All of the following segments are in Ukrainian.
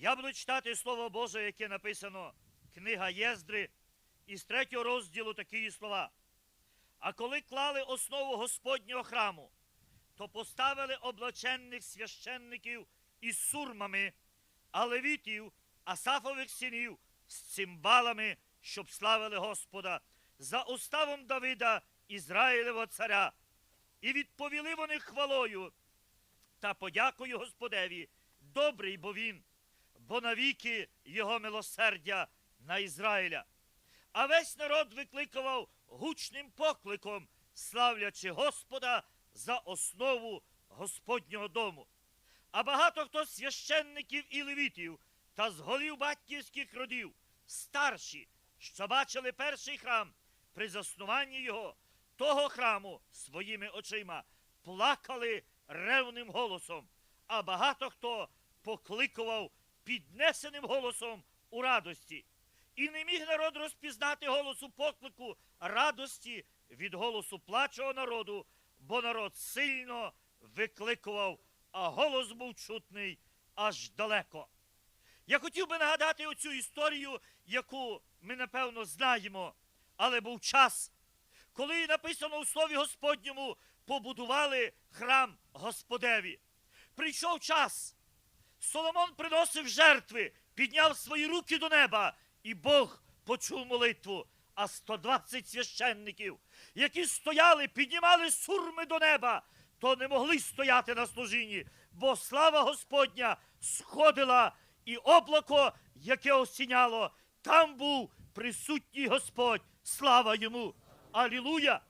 Я буду читати Слово Боже, яке написано книга Єздри, із третього розділу такі слова. А коли клали основу Господнього храму, то поставили облаченних священників із сурмами, а левітів, Асафових синів з цимбалами, щоб славили Господа, за уставом Давида, Ізраїлевого царя. І відповіли вони хвалою та подякою Господеві, добрий бо він, бо навіки його милосердя на Ізраїля. А весь народ викликував гучним покликом, славлячи Господа за основу Господнього дому. А багато хто з священників і левітів та з голів батьківських родів, старші, що бачили перший храм при заснуванні його, того храму своїми очима, плакали ревним голосом, а багато хто покликував піднесеним голосом у радості. І не міг народ розпізнати голосу поклику радості від голосу плачого народу, бо народ сильно викликував, а голос був чутний аж далеко. Я хотів би нагадати оцю історію, яку ми напевно знаємо, але був час, коли написано у Слові Господньому побудували храм Господеві. Прийшов час. Соломон приносив жертви, підняв свої руки до неба, і Бог почув молитву. А 120 священників, які стояли, піднімали сурми до неба, то не могли стояти на служінні, бо слава Господня сходила, і облако, яке осіняло, там був присутній Господь. Слава йому! Алілуя!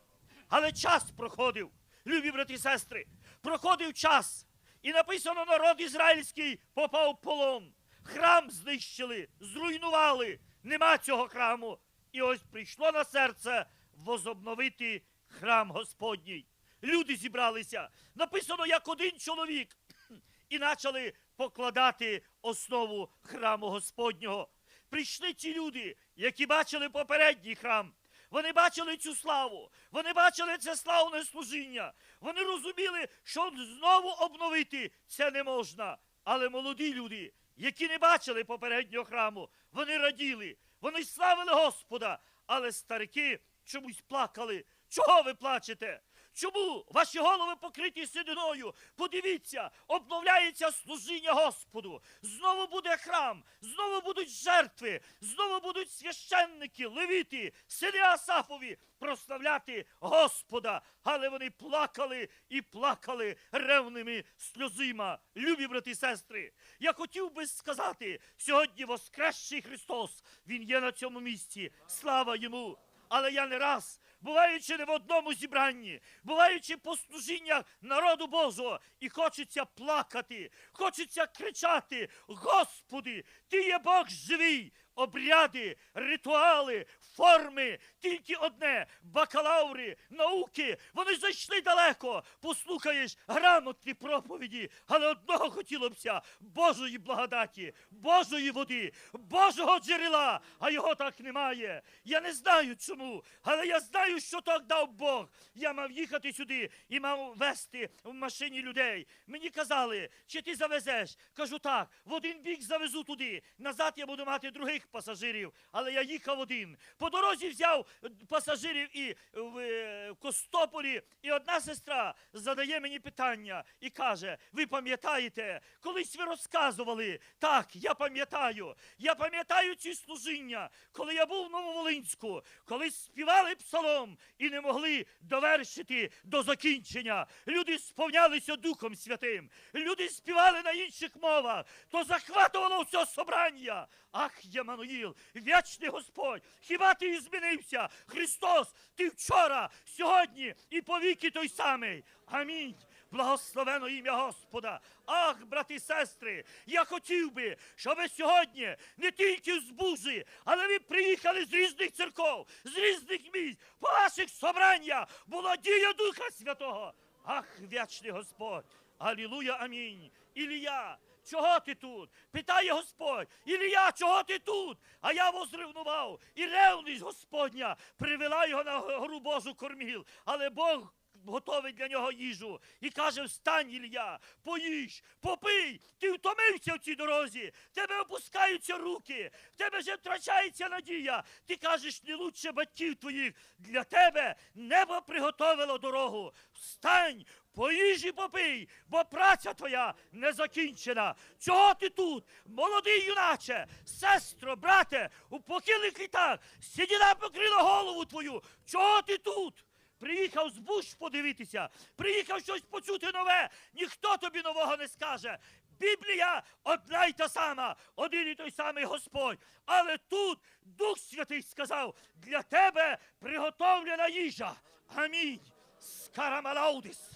Але час проходив, любі брати і сестри, проходив час. І написано, народ ізраїльський попав в полон. Храм знищили, зруйнували. Нема цього храму. І ось прийшло на серце возобновити храм Господній. Люди зібралися. Написано, як один чоловік, і почали покладати основу храму Господнього. Прийшли ті люди, які бачили попередній храм. Вони бачили цю славу, вони бачили це славне служіння. Вони розуміли, що знову обновити це не можна. Але молоді люди, які не бачили попереднього храму, вони раділи, вони славили Господа, але старики чомусь плакали. Чого ви плачете? Чому ваші голови покриті сединою? Подивіться, обновляється служіння Господу. Знову буде храм, знову будуть жертви, знову будуть священники, левіти, сини Асафові прославляти Господа. Але вони плакали і плакали ревними сльозима. Любі брати і сестри, я хотів би сказати, сьогодні воскресший Христос, Він є на цьому місці. Слава йому! Але я не раз, буваючи не в одному зібранні, буваючи по служіннях народу Божого, і хочеться плакати, хочеться кричати: Господи, Ти є Бог живий! Обряди, ритуали, форми, тільки одне бакалаври, науки. Вони зайшли далеко. Послухаєш грамотні проповіді, але одного хотілося Божої благодаті, Божої води, Божого джерела, а його так немає. Я не знаю чому, але я знаю, що так дав Бог. Я мав їхати сюди і мав вести в машині людей. Мені казали, чи ти завезеш? Кажу так, в один бік завезу туди, назад я буду мати других пасажирів, але я їхав один. По дорозі взяв е, пасажирів і в, е, в Костополі, і одна сестра задає мені питання і каже: Ви пам'ятаєте, колись ви розказували, так, я пам'ятаю, я пам'ятаю ці служіння, коли я був в Нововолинську, коли співали псалом і не могли довершити до закінчення. Люди сповнялися Духом Святим, люди співали на інших мовах, то захватувало все собрання. Ах, Ямануїл, вічний Господь, хіба ти і змінився? Христос, ти вчора, сьогодні і повіки той самий. Амінь. Благословено ім'я Господа. Ах, брати і сестри, я хотів би, щоб ви сьогодні не тільки з Бужі, але ви приїхали з різних церков, з різних місць, по ваших собрання була дія Духа Святого. Ах, вічний Господь. Алілуя, амінь. Ілія, чого ти тут? Питає Господь. Ілія, чого ти тут? А я возревнував. І ревність Господня привела його на гору Божу корміл. Але Бог готовить для нього їжу і каже: Встань, Ілля, поїж, попий, ти втомився в цій дорозі, в тебе опускаються руки, в тебе вже втрачається надія. Ти кажеш, не лучше батьків твоїх. Для тебе небо приготовило дорогу. Встань, поїж і попий, бо праця твоя не закінчена. Чого ти тут, молодий юначе, сестро, брате, у похилих літах, сідіна покрила голову твою. Чого ти тут? Приїхав з буш подивитися, приїхав щось почути нове. Ніхто тобі нового не скаже. Біблія одна й та сама, один і той самий Господь. Але тут Дух Святий сказав, для тебе приготовлена їжа. Амінь. Скарамалаудис.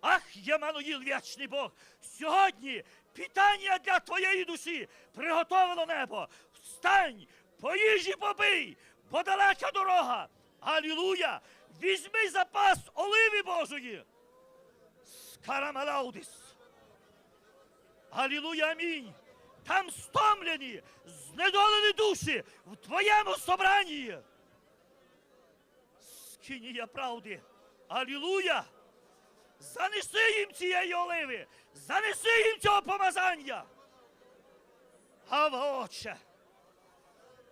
Ах, Ємануїл, вічний Бог! Сьогодні питання для твоєї душі приготовило небо. Встань, поїж і попий, бо далека дорога. Алілуя! Візьми запас оливи Божої. Скарамалаудис. Алілуя, амінь. Там стомлені, знедолені душі в твоєму собранні. Скинія правди. Алілуя! Занеси їм цієї оливи! Занеси їм цього помазання! Гава отче!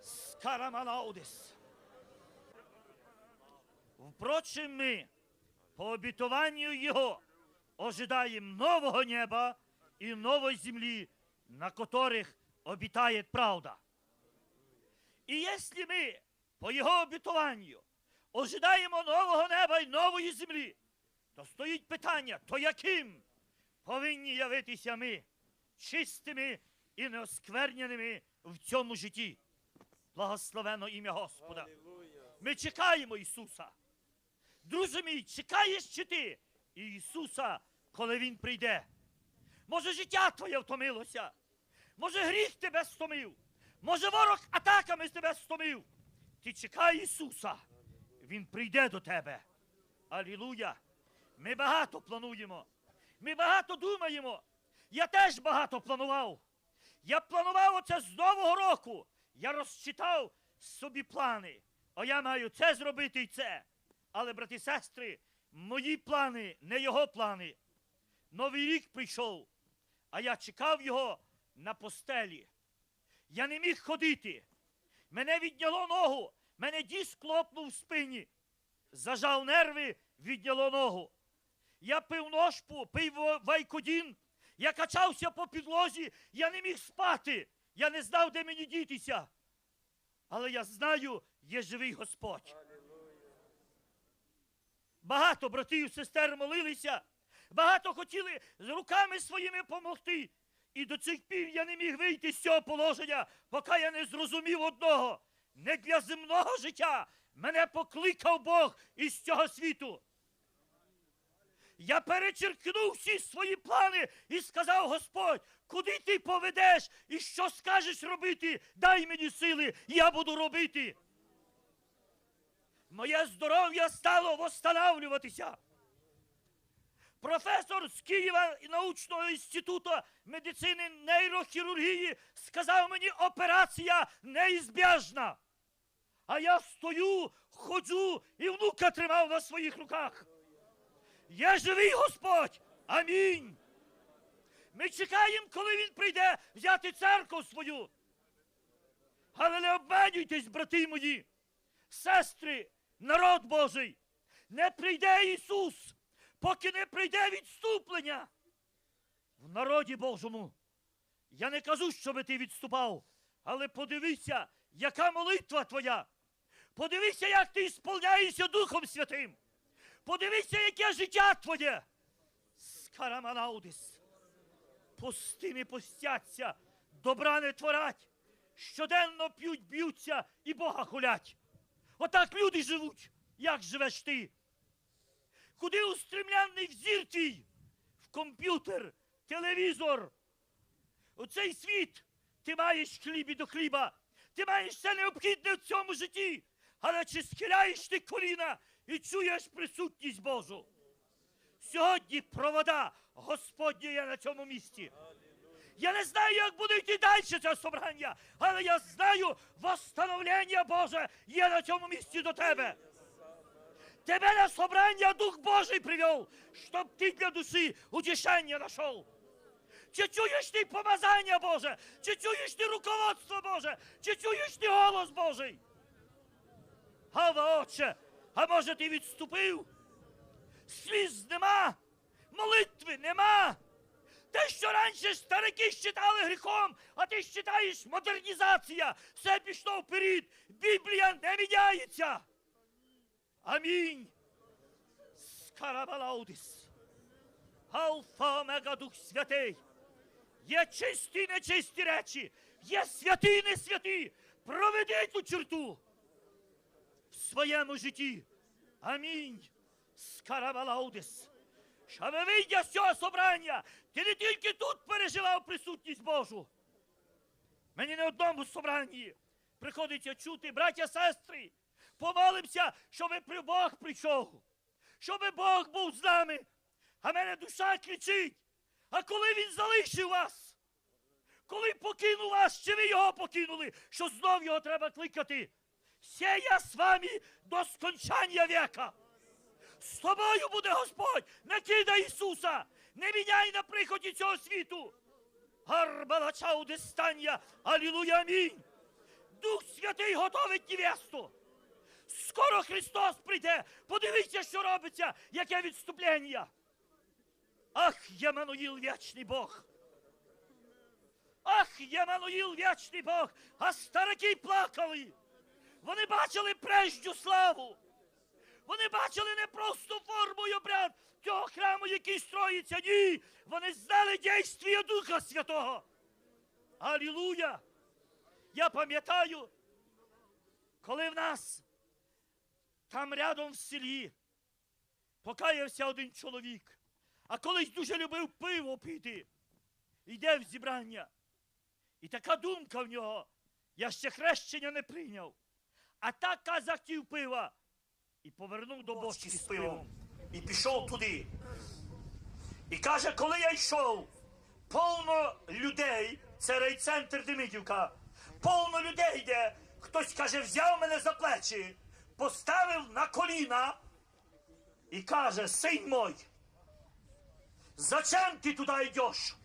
Скараманаудис! Впрочем, ми, по обітуванню Його, ожидаємо нового неба і нової землі, на которых обітає правда. І якщо ми по Його обітуванню ожидаємо нового неба і нової землі, то стоїть питання, то яким повинні явитися ми чистими і неоскверненими в цьому житті. Благословено ім'я Господа. Ми чекаємо Ісуса. Друже мій, чекаєш чи ти Ісуса, коли Він прийде? Може, життя твоє втомилося? Може, гріх тебе стомив? Може, ворог атаками тебе стомив? Ти чекай Ісуса, Він прийде до тебе. Алілуя! Ми багато плануємо. Ми багато думаємо. Я теж багато планував. Я планував оце з Нового року. Я розчитав собі плани. О, я маю це зробити і це. Але, брати і сестри, мої плани не його плани. Новий рік прийшов, а я чекав його на постелі. Я не міг ходити. Мене відняло ногу, мене діск клопнув в спині. Зажав нерви, відняло ногу. Я пив ножпу, пив вайкодін, я качався по підлозі, я не міг спати. Я не знав, де мені дітися. Але я знаю, є живий Господь. Багато братів сестер молилися, багато хотіли з руками своїми помогти. І до цих пір я не міг вийти з цього положення, поки я не зрозумів одного. Не для земного життя мене покликав Бог із цього світу. Я перечеркнув всі свої плани і сказав Господь, куди ти поведеш і що скажеш робити, дай мені сили, я буду робити. Моє здоров'я стало восстанавлюватися. Професор з Києва научного інституту медицини нейрохірургії сказав мені, операція неізбіжна. А я стою, ходжу і внука тримав на своїх руках. Є живий Господь! Амінь! Ми чекаємо, коли він прийде взяти церкву свою. Але не обманюйтесь, брати мої, сестри, народ Божий, не прийде Ісус, поки не прийде відступлення. В народі Божому. Я не кажу, щоб ти відступав, але подивися, яка молитва твоя. Подивися, як ти сповняєшся Духом Святим. Подивися, яке життя твоє. Скараманаудис. Пусти не постяться, добра не творять. Щоденно п'ють, б'ються і Бога хулять. Отак люди живуть. Як живеш ти? Куди устремляний взір твій? В комп'ютер, телевізор. У цей світ ти маєш хліб і до хліба. Ти маєш все необхідне в цьому житті. Але чи схиляєш ти коліна і чуєш присутність Божу? Сьогодні провода Господня є на цьому місці. Я не знаю, як буде йти далі це собрання, але я знаю, восстановлення Боже є на цьому місці до тебе. Тебе на собрання Дух Божий привел, щоб ти для душі утішення нашел. Чи чуєш ти помазання Боже? Чи чуєш ти руководство Боже? Чи чуєш ти голос Божий? Гава, отче, а може ти відступив? Сліз нема, молитви нема. Те, що раніше старики считали гріхом, а ти считаєш модернізація, все пішло вперед, Біблія не міняється. Амінь. Скарабалаудис. Алфа Омега Дух Святий. Є чисті нечисті речі, є святі не святі. Проведи ту черту в своєму житті. Амінь. Скарабалаудис. Щоб вийдя з цього собрання, ти не тільки тут переживав присутність Божу. Мені не одному собранні приходиться чути, браття, сестри, помолимося, щоб при Бог прийшов, щоб Бог був з нами. А мене душа кричить. А коли він залишив вас? Коли покинув вас, чи ви його покинули, що знов його треба кликати? Все я з вами до скончання віка. З тобою буде Господь, не кидай Ісуса, не міняй на приході цього світу. Гарбалача дистання, алілуя, амінь. Дух Святий готовить невесту. Скоро Христос прийде. Подивіться, що робиться, яке відступлення. Ах, Ємануїл вічний Бог. Ах, Ємануїл вічний Бог, а старики плакали. Вони бачили прежню славу. Вони бачили не просто форму і обряд цього храму, який строїться. Ні. Вони знали дійствія Духа Святого. Алілуя! Я пам'ятаю, коли в нас там рядом в селі покаявся один чоловік, а колись дуже любив пиво пити. Йде в зібрання. І така думка в нього. Я ще хрещення не прийняв. А так захотів пива і повернув до бочки з пивом. І пішов туди. І каже, коли я йшов, повно людей, це райцентр Демидівка, повно людей йде. Хтось каже, взяв мене за плечі, поставив на коліна і каже, син мой, зачем ти туди йдеш?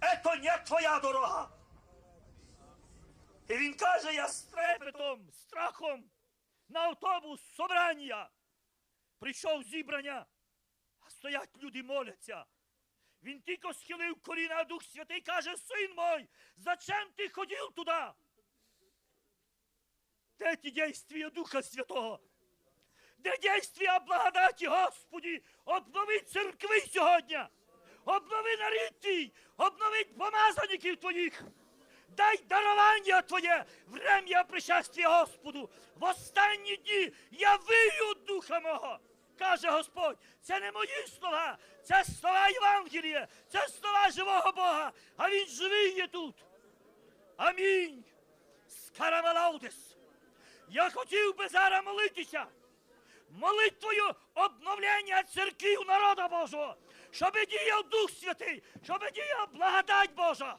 Это не твоя дорога. І він каже, я з трепетом, страхом на автобус собрання. Прийшов зібрання, а стоять люди моляться. Він тільки схилив коліна, а Дух Святий каже, син мой, зачем ти ходив туди? Де ті дійствия Духа Святого? Де дійствия благодаті, Господі, обнови церкви сьогодні, обнови нарід твій, обнови помазаників твоїх. Дай дарування Твоє, врем'я пришествия Господу. В останні дні я вию духа мого. Каже Господь, це не мої слова, це слова Євангелія, це слова живого Бога, а Він живий є тут. Амінь. Скарамалаудес. Я хотів би зараз молитися молитвою обновлення церків народа Божого, щоб діяв Дух Святий, щоб діяв благодать Божа.